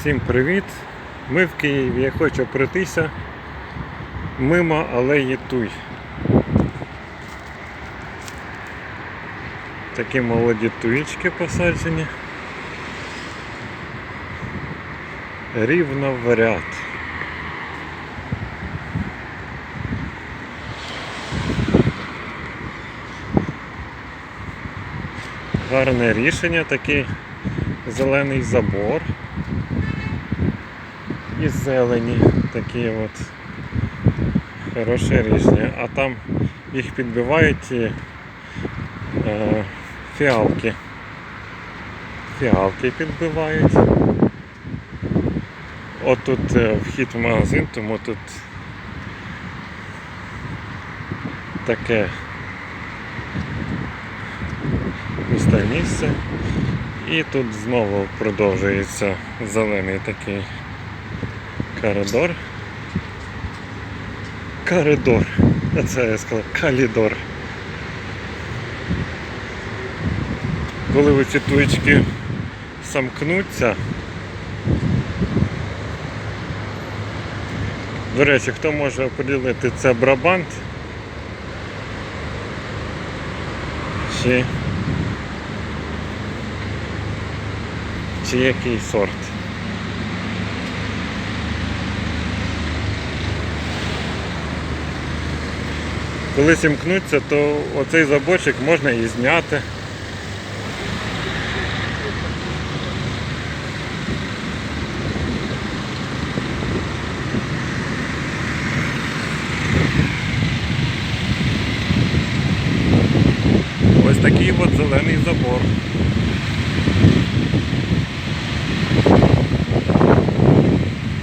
Всім привіт! Ми в Києві. Я хочу пройтися мимо алеї Туй. Такі молоді туїчки посаджені. Рівно в ряд. Гарне рішення, такий зелений забор із зелені. Такі от хороше рішення. А там їх підбивають ті, е, фіалки. Фіалки підбивають. От тут е, вхід в магазин, тому тут таке пусте місце. І тут знову продовжується зелений такий коридор. Коридор. Це я сказав калідор. Коли ці туєчки самкнуться. До речі, хто може поділити це брабант? Чи чи який сорт. Коли сімкнуться, то оцей заборчик можна і зняти. Ось такий от зелений забор.